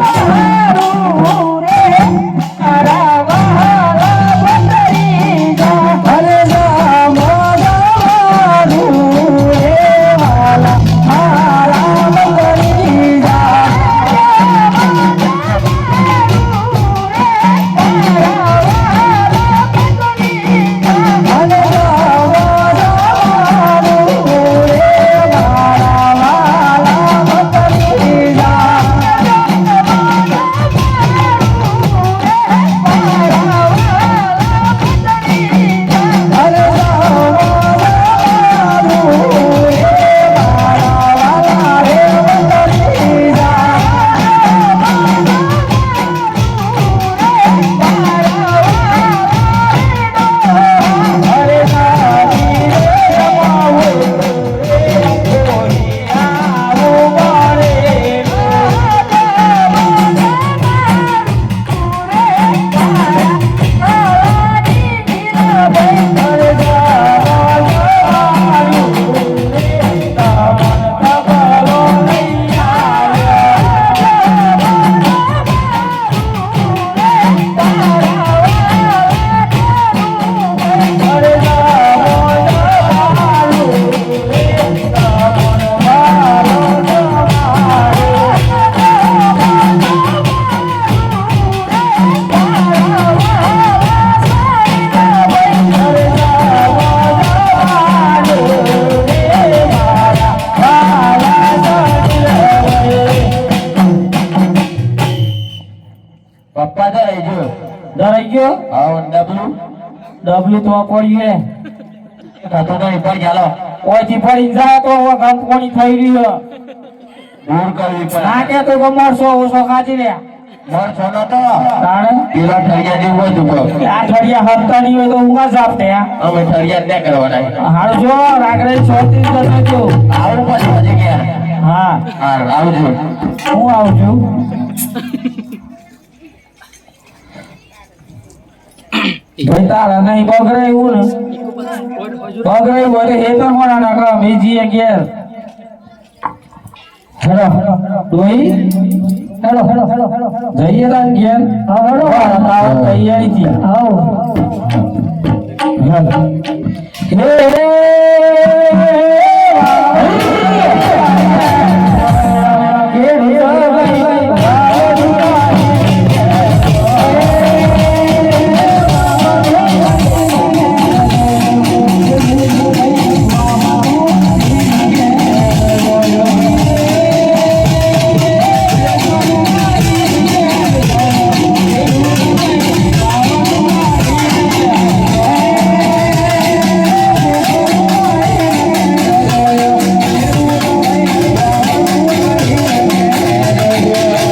તારું ગયો? આવો ડબલ્યુ ડબલ્યુ તો પડ્યું થતો તો ઉપર ચાલો ઓયથી પડી જાય તો હવે ગમ કોણી થઈ રહ્યો દૂર કરવી ના કે તો ગમરસો ઓછો ખાધી રે મોર ન તો. તાણે? પેલો ઠળિયા જેવું હોય બહુ. આ ઘડિયા હંતાની હોય તો ઊંઘા જાપતે અમે ઠળિયા ન કરવાના. હારું જો રાગરે છોતી જતો આવું પછી ગયા. હા. હા આવજો. હું આવું ભાઈ તારા નહીં બગડે એવું ને? બગડે એવું હોય તો એ તો મોડા નાખો બીજી ઘેર. હેલો ડોઈ હેલો હેલો હેલો હેલો જઈએ તાર ઘેર. હા હેલો તાવ તૈયારી થી આવો હે